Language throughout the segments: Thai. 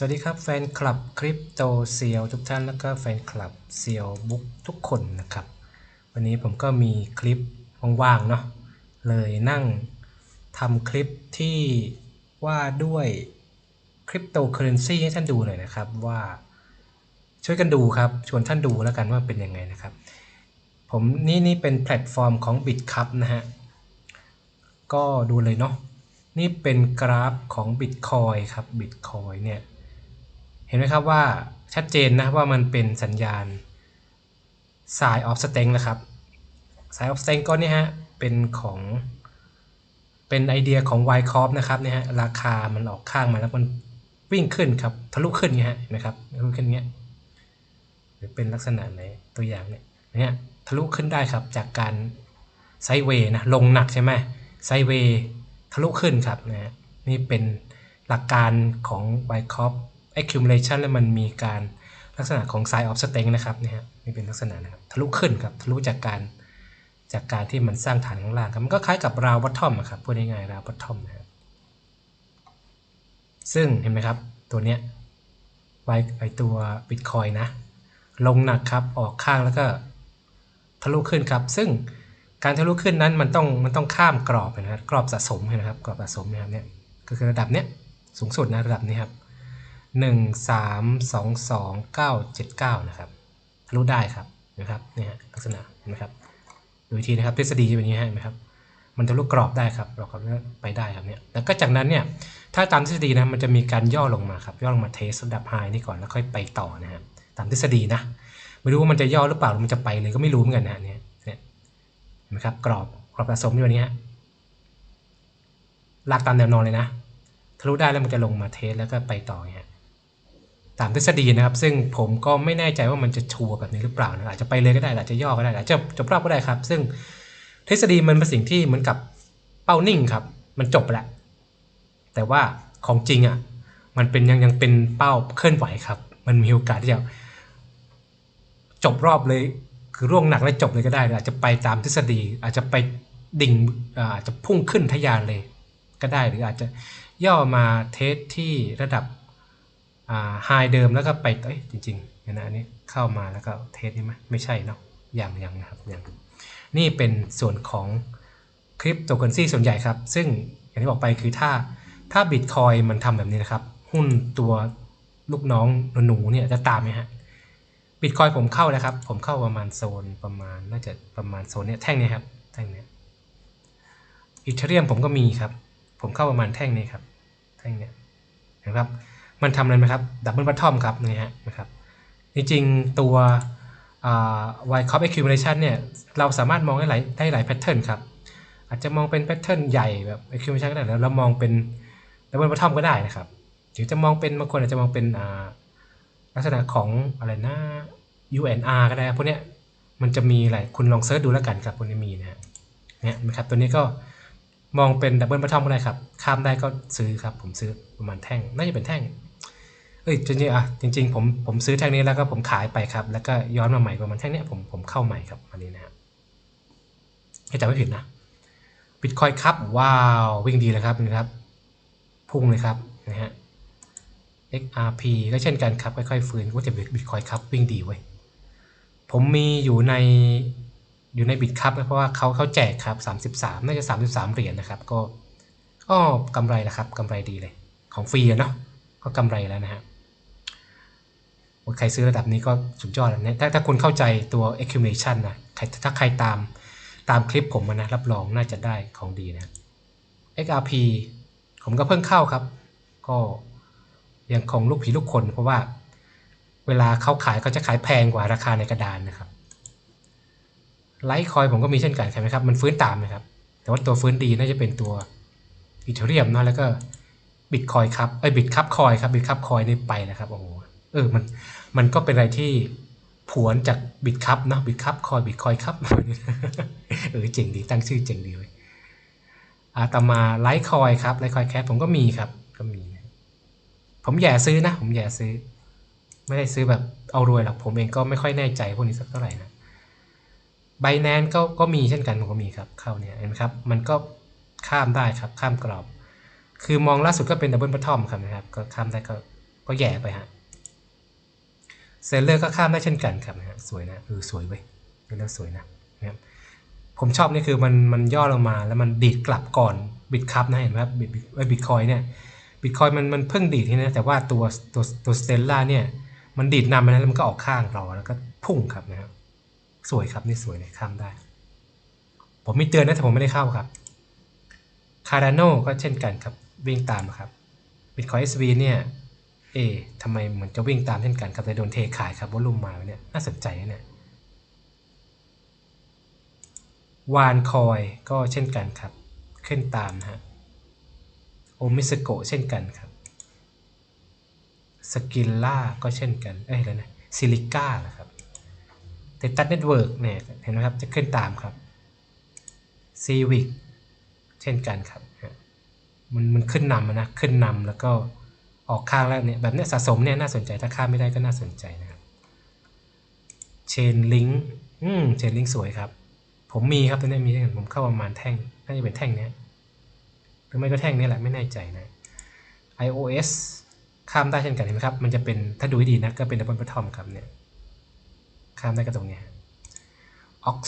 สวัสดีครับแฟนคลับคริปโตเซียวทุกท่านแล้วก็แฟนคลับเซียวบุ๊กทุกคนนะครับ วันนี้ผมก็มีคลิปว่างๆเนาะเลยนั่งทำคลิปที่ว่าด้วยคริปโตเคอเรนซีให้ท่านดูหน่อยนะครับว่าช่วยกันดูครับ ชวนท่านดูแล้วกันว่าเป็นยังไงนะครับ ผมนี่นี่เป็นแพลตฟอร์มของ BitCup นะฮะ ก็ดูเลยเนาะนี่เป็นกราฟของ Bitcoin ครับ Bitcoin เนี่ย เห็นไหมครับว่าชัดเจนนะว่ามันเป็นสัญญาณ side of strength นะครับ side of strength ก็เนี่ยฮะเป็นของเป็นไอเดียของ y c o r p นะครับเนี่ยฮะราคามันออกข้างมาแล้วมันวิ่งขึ้นครับทะลุขึ้นเนี่ยฮะเห็นไหมครับทะลุขึ้นเนี้ยหรือเป็นลักษณะไหนตัวอย่างเนี่ยเนี่ยทะลุขึ้นได้ครับจากการไซเวย์นะลงหนักใช่ไหมไซเวย์ทะลุขึ้นครับนะฮะนี่เป็นหลักการของ y c o r p accumulation แล้วมันมีการลักษณะของ side of strength นะครับเนี่ยฮะนี่เป็นลักษณะนะครับทะลุขึ้นครับทะลุจากการจากการที่มันสร้างฐานข้างล่างครับมันก็คล้ายกับราวบัตทอมครับพูดง่ายๆราวบัตทอมนะครับซึ่งเห็นไหมครับตัวเนี้ยไวไอตัว Bitcoin นะ ลงหนักครับออกข้างแล้วก็ทะลุขึ้นครับ ซึ่งการทะลุขึ้นนั้นมันต้องมันต้องข้ามกรอบนะครับกรอบสะสมนะครับกรอบสะสมนะครับเนี่ยก็คือระดับเนี้ยสูงสุดนะระดับนี้ครับ หนึ่งสามสองสองเก้าเจ็ดเก้านะครับทะลุได้ครับนะครับเนี่ยลักษณะนไหมครับดูทีนะครับทฤษฎีจะเป็นอย่างนี้เห็นไหมครับมันทะลุกรอบได้ครับเราก็ไปได้ครับเนี่ยแล้วก็จากนั้นเนี่ยถ้าตามทฤษฎีนะมันจะมีการย่อลงมาครับย่อลงมาเทสระดับไฮนี่ก่อนแล้วค่อยไปต่อนะครับตามทฤษฎีนะไม่รู้ว่ามันจะย่อหรือเปล่าหรือมันจะไปเลยก็ไม่รู้เหมือนกันนะเนี่ยเนี่ยเห็นไหมครับกรอบกรอบผสมอยู่แบบนี้ฮะลากตามแนวนอนเลยนะทะลุได้แล้วมันจะลงมาเทสแล้วก็ไปต่อเนี่ย ตามทฤษฎีนะครับ ซึ่งผมก็ไม่แน่ใจว่ามันจะชัวร์แบบนี้หรือเปล่านะอาจจะไปเลยก็ได้อาจจะย่อก็ได้อาจจะจบรอบก็ได้ครับ ซึ่งทฤษฎีมันเป็นสิ่งที่เหมือนกับเป้านิ่งครับ มันจบไปแล้วแต่ว่าของจริงอะมันเป็นยังยังเป็นเป้าเคลื่อนไหวครับ มันมีโอกาสที่จะจบรอบเลย คือร่วงหนักแล้วจบเลยก็ได้ อาจจะไปตามทฤษฎี อาจจะไปดิ่งอาจจะพุ่งขึ้นทะยานเลยก็ได้ หรืออาจจะย่อมาเทสที่ระดับ ไฮเดิมแล้วก็ไปเอ้ยจริงๆเห็นนะอันนี้เข้ามาแล้วก็เทสนี่ไหมไม่ใช่เนาะอย่างยังนะครับอย่างนี่เป็นส่วนของคริปโตเคอเรนซีส่วนใหญ่ครับ ซึ่งอย่างที่บอกไปคือถ้าถ้าบิตคอยมันทำแบบนี้นะครับ หุ้นตัวลูกน้องหนูเนี่ยจะตามไหมฮะบิตคอยผมเข้าแล้วครับ ผมเข้าประมาณโซนประมาณน่าจะประมาณโซนเนี้ยแท่งเนี้ยครับแท่งเนี้ยอีเทเรียมผมก็มีครับ ผมเข้าประมาณแท่งนี้ครับ แท่งเนี้ยนะครับ มันทำอะไรไหมครับดับเบิลบัตทอมครับนี่ฮะนะครับจริงๆตัววายคอปเอ็กคิวเ t ชันเนี่ยเราสามารถมองได้หลายได้หลายแพทเทิร์นครับ อาจจะมองเป็นแพทเทิร์นใหญ่แบบเอ็กคิวเ t ชันก็ได้แล้วเรามองเป็นดับเบิลบัตทอมก็ได้นะครับหรือจะมองเป็นบางคนอาจจะมองเป็นลักษณะของอะไรนะ UNR ก็ได้พวกเนี้ยมันจะมีอะไรคุณลองเซิร์ชดูแล้วกันครับพวกนี้มีนะฮะเนี่ยนะครับตัวนี้ก็มองเป็นดับเบิลบัตทอมก็ได้ครับข้ามได้ก็ซื้อครับผมซื้อประมาณแท่งน่าจะเป็นแท่ง เอ้ยจริงๆอะจริง ๆ ผมผมซื้อแท่งนี้แล้วก็ผมขายไปครับ แล้วก็ย้อนมาใหม่ประมาณแท่งนี้ผมผมเข้าใหม่ครับอันนี้นะครับให้จำไม่ผิดนะบิตคอยครับว้าววิ่งดีเลยครับนี่ครับ พุ่งเลยครับนะฮะ XRP ก็เช่นกันครับค่อยๆฟื้นก็จะบิตคอยครับวิ่งดีเว้ยผมมีอยู่ในอยู่ในบิตครับเพราะว่าเขาเขาแจกครับ 33 น่าจะ 33 เหรียญนะครับ ก็ก็กำไรแล้วครับกำไรดีเลย ของฟรีอะเนาะก็กำไรแล้วนะฮะ ใครซื้อระดับนี้ก็สุดยอดแล้วเนี่ยถ้าถ้าคุณเข้าใจตัว accumulation นะใครถ้าใครตามตามคลิปผมมานะ รับรองน่าจะได้ของดีนะ XRP ผมก็เพิ่งเข้าครับ ก็ยังคงลูกผีลูกคน เพราะว่าเวลาเขาขายเขาจะขายแพงกว่าราคาในกระดานนะครับไลท์คอยผมก็มีเช่นกันใช่ไหมครับ มันฟื้นตามนะครับ แต่ว่าตัวฟื้นดีน่าจะเป็นตัวอีเทเรียมนะแล้วก็บิตคอยครับไอ้บิตคับคอยครับบิตคับคอยนี่ไปนะครับโอ้โห เออมันมันก็เป็นอะไรที่ผวนจากบิตคับเนาะบิตคับคอยบิตคอยครับเออเจ๋งดีตั้งชื่อเจ๋งดีเลยอาตมาไลท์คอยครับไลท์คอยแคทผมก็มีครับก็มี ผมแย่ซื้อนะ ผมแย่ซื้อ ไม่ได้ซื้อแบบเอารวยหรอกผมเองก็ไม่ค่อยแน่ใจพวกนี้สักเท่าไหร่นะไบแนนก็ก็มีเช่นกันผมก็มีครับเข้าเนี่ยเห็นไหมครับ มันก็ข้ามได้ครับข้ามกรอบ คือมองล่าสุดก็เป็นดับเบิลบัตทอมครับนะครับ ก็ข้ามได้ก็ก็แย่ไปฮะ เซลเลอร์ก็ข้ามได้เช่นกันครับนะฮะสวยนะเออสวยเว้ยเซลเลอร์สวยนะนะครับผมชอบนี่คือมันมันย่อลงมาแล้วมันดีดกลับก่อนบิตคัพนะเห็นไหมครับบิตบิตคอยเนี่ยบิตคอยมันมันเพิ่งดีดที่นะแต่ว่าตัวตัวตัวสเตลล่าเนี่ยมันดีดนำไปนะแล้วมันก็ออกข้างรอแล้วก็พุ่งครับนะครับสวยครับนี่สวยเลยข้ามได้ ผมมีเตือนนะแต่ผมไม่ได้เข้าครับคาร์ดานโนก็เช่นกันครับวิ่งตามครับ Bitcoin SV เนี่ย เอทำไมเหมือนจะวิ่งตามเช่นกันครับแต่โดนเทขายครับวอลุ่มมาเนี่ยน่าสนใจนะเนี่ยวานคอยก็เช่นกันครับ ขึ้นตามฮะโอมิสโกเช่นกันครับสกิลล่าก็เช่นกัน เอ้ยอะไรนะซิลิก้านะครับเตตัสเน็ตเวิร์กเนี่ยเห็นไหมครับ จะขึ้นตามครับซีวิกเช่นกันครับมันมันขึ้นนำนะ ขึ้นนำแล้วก็ ออกข้างแล้วเนี่ยแบบเนี้ยสะสมเนี่ยน่าสนใจถ้าข้ามไม่ได้ก็น่าสนใจนะครับเชนลิงอืมเชนลิงสวยครับ ผมมีครับตัวนี้มีผมเข้าประมาณแท่งน่าจะเป็นแท่งเนี้ยหรือไม่ก็แท่งนี้แหละไม่แน่ใจนะ iOS ข้ามได้เช่นกันเห็นไหมครับ มันจะเป็นถ้าดูให้ดีนะก็เป็นดับเบิล o ทอมครับเนี่ยข้ามได้ก็ตรงเนี้ย Ox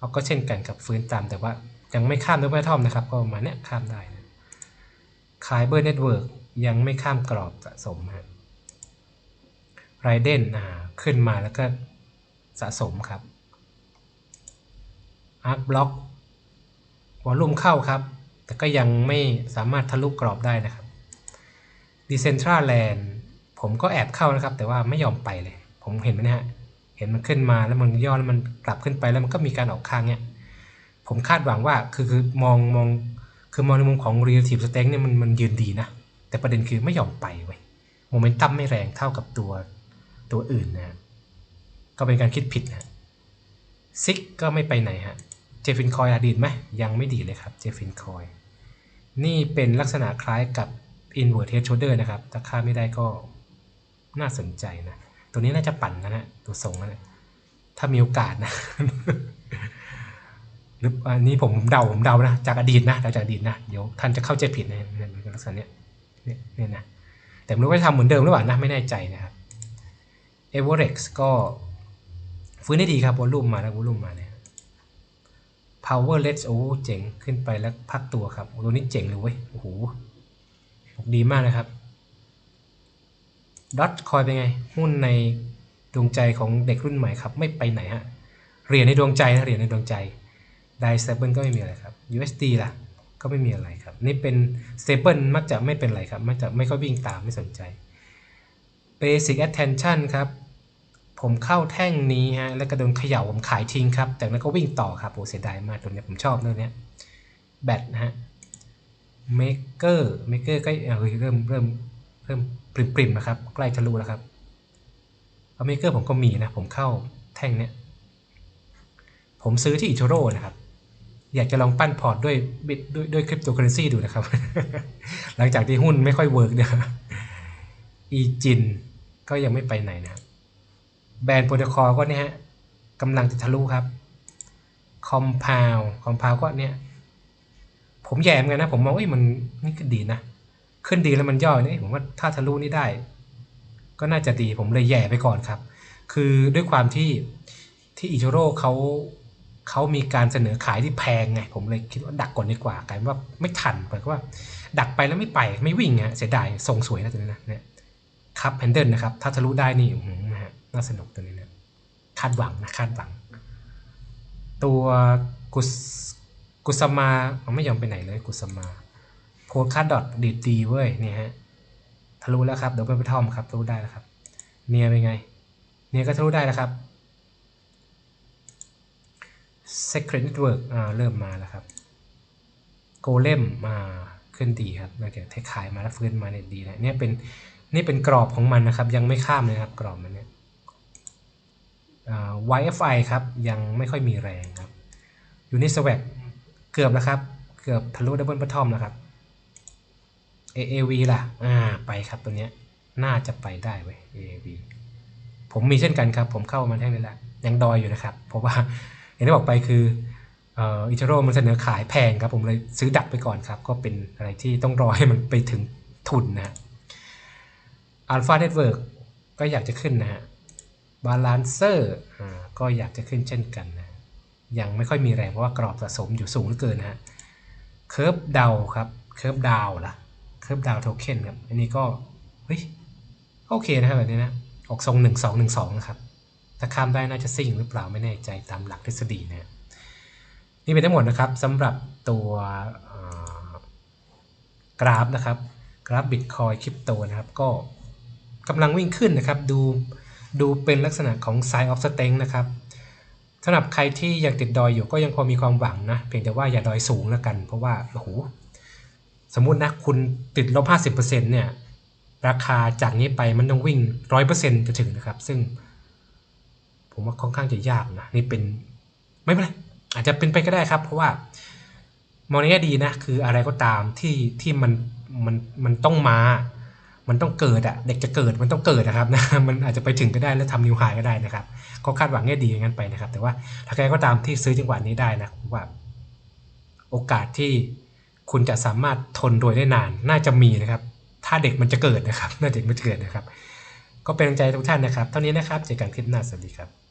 ออกก็เช่นกันกับฟื้นตามแต่ว่ายังไม่ข้ามดับเบิลทอมนะครับ ก็ประมาณเนี้ยข้ามได้นะคายเบอร์เน็ตเวิร์ก ยังไม่ข้ามกรอบสะสมฮะไรเดนอ่าขึ้นมาแล้วก็สะสมครับอาร์คบล็อกวอลลุ่มเข้าครับ แต่ก็ยังไม่สามารถทะลุกรอบได้นะครับดิเซนทราแลนด์ผมก็แอบเข้านะครับ แต่ว่าไม่ยอมไปเลย ผมเห็นไหมนะฮะ เห็นมันขึ้นมาแล้วมันย่อแล้วมันกลับขึ้นไปแล้วมันก็มีการออกข้างเนี่ยผมคาดหวังว่าคือคือมองมองคือมองในมุมของ relative strength เนี่ยมันมันยืนดีนะ แต่ประเด็นคือไม่ยอมไปเว้ยโมเมนตัมไม่แรงเท่ากับตัวตัวอื่นนะก็เป็นการคิดผิดนะซิกก็ไม่ไปไหนฮะเจฟินคอยอดีดไหมยังไม่ดีเลยครับเจฟินคอยนี่เป็นลักษณะคล้ายกับ inward head shoulder นะครับ ถ้าค่าไม่ได้ก็น่าสนใจนะ ตัวนี้น่าจะปั่นนะฮะตัวทรงนะถ้ามีโอกาสนะ หรืออันนี้ผมเดาผมเดานะ จากอดีตนะจากอดีตนะ เดี๋ยวท่านจะเข้าใจผิดนเนี่ยลักษณะเนี้ย เนี่ยนะแต่ไม่รู้ว่าจะทำเหมือนเดิมหรือเปล่านะไม่แน่ใจนะครับ e v e r e x ก็ฟื้นได้ดีครับวอลลุ่มมาแล้ววอลลุ่มมาเนี่ย power let's โอ้เจ๋งขึ้นไปแล้วพักตัวครับตัวนี้เจ๋งเลยเว้ยโอ้โหดีมากนะครับดอทคอยเป็นไง หุ้นในดวงใจของเด็กรุ่นใหม่ครับ ไม่ไปไหนฮะเหรียญในดวงใจนะเหรียญในดวงใจไดสเตเบิลก็ไม่มีอะไรครับ USD ล่ะ ก็ไม่มีอะไรครับ นี่เป็นสเตเบิลมักจะไม่เป็นไรครับ มักจะไม่ค่อยวิ่งตามไม่สนใจ Basic Attention ครับ ผมเข้าแท่งนี้ฮะ แล้วก็โดนเขย่าผมขายทิ้งครับ จากนั้นก็วิ่งต่อครับโอ้เสียดายมากตัวนี้ผมชอบเรื่องนี้แบตนะฮะ Maker Maker ก็เริ่มเริ่มเริ่มเริ่มปริมนะครับ ใกล้ทะลุแล้วครับเอา Maker ผมก็มีนะ ผมเข้าแท่งเนี้ยผมซื้อที่อิโ o โร่นะครับ อยากจะลองปั้นพอร์ตด้วยบิตด้วยด้วยคริปโตเคอเรนซีดูนะครับ หลังจากที่หุ้นไม่ค่อยเวิร์กเนี่ยอีจินก็ยังไม่ไปไหนนะแบรนด์โปรโตคอลก็เนี่ยฮะกำลังจะทะลุครับคอมพาวคอมพาวก็เนี่ย ผมแย่เหมือนกันนะ ผมมองว่ามันนี่ก็ดีนะขึ้นดีแล้วมันย่อเนี่ยผมว่าถ้าทะลุนี่ได้ ก็น่าจะดีผมเลยแย่ไปก่อนครับ คือด้วยความที่ที่อิโ o โรเขา เขามีการเสนอขายที่แพงไง ผมเลยคิดว่าดักก่อนดีกว่ากลายว่าไม่ทันเพราะว่า ดักไปแล้วไม่ไปไม่วิ่งฮะเสียดายทรงสวยนะตัวนี้นะเนี่ยครับแฮนเดิลนะครับ ถ้าทะลุได้นี่นะฮะน่าสนุกตัวนี้นะคาดหวังนะคาดหวัง ตัวกุสกุสมาไม่ยอมไปไหนเลยกุสมาโพลคาดดอทดีดีเว้ยเนี่ยฮะทะลุแล้วครับเดี๋ยวไปทอมครับทะลุได้แล้วครับ เนียเป็นไง เนียก็ทะลุได้แล้วครับ Secret Network อ่าเริ่มมาแล้วครับ Golem มาขึ้นดีครับหลังจากเทขายมาแล้วฟื้นมาเนี่ยดีนะเนี่ยเป็นนี่เป็นกรอบของมันนะครับ ยังไม่ข้ามเลยครับ กรอบมันเนี่ยอ่า YFI ครับ ยังไม่ค่อยมีแรงครับอยู่ในสว a เกือบแล้วครับ เกือบทะลุดับเบิลบัตทอมแล้วครับ AAV ล่ะ อ่า ไปครับตัวเนี้ย น่าจะไปได้เว้ย AAV ผมมีเช่นกันครับ ผมเข้ามาแท่งนี้แล้วยังดอยอยู่นะครับ เพราะว่า อย่างที่บอกไปคืออ่ออิโร่มันเสนอขายแพงครับ ผมเลยซื้อดักไปก่อนครับ ก็เป็นอะไรที่ต้องรอให้มันไปถึงทุนนะฮะ Alpha Network ก็อยากจะขึ้นนะฮะ Balancer อ่าก็อยากจะขึ้นเช่นกันนะยังไม่ค่อยมีแรงเพราะว่ากรอบสะสมอยู่สูงเหลือเกินนะฮะ Curve Down ครับ Curve Down ล่ะ Curve Down Token ครับ อันนี้ก็ เฮ้ย โอเคนะครับแบบนี้นะ ออกทรง 1 2 1 2 นะครับ ถ้าข้ามได้น่าจะซิ่งหรือเปล่าไม่แน่ใจตามหลักทฤษฎีนะนี่เป็นทั้งหมดนะครับสำหรับตัวกราฟนะครับ กราฟบิตคอยคริปโตนะครับ ก็กำลังวิ่งขึ้นนะครับ ดูดูเป็นลักษณะของ Sign of Strength นะครับสำหรับใครที่ยังติดดอยอยู่ก็ยังพอมีความหวังนะเพียงแต่ว่าอย่าดอยสูงแล้วกัน เพราะว่าโอ้โหสมมุตินะคุณติดลบ 50%เนี่ยราคาจากนี้ไปมันต้องวิ่ง 100%จะถึงนะครับ ซึ่ง ผมว่าค่อนข้างจะยากนะนี่เป็นไม่เป็นไรอาจจะเป็นไปก็ได้ครับ เพราะว่ามองในแง่ดีนะคืออะไรก็ตามที่ที่มันมันมันต้องมา มันต้องเกิดอะเด็กจะเกิดมันต้องเกิดนะครับนะมันอาจจะไปถึงก็ได้แล้วทำนิวไฮก็ได้นะครับ ก็คาดหวังแง่ดีอย่างนั้นไปนะครับ แต่ว่าถ้าใครก็ตามที่ซื้อจังหวะนี้ได้นะผมว่า โอกาสที่คุณจะสามารถทนโดยได้นานน่าจะมีนะครับ ถ้าเด็กมันจะเกิดนะครับ น่าเด็กมันจะเกิดนะครับ ก็เป็นกำลังใจทุกท่านนะครับ เท่านี้นะครับเจอกันคลิปหน้าสวัสดีครับ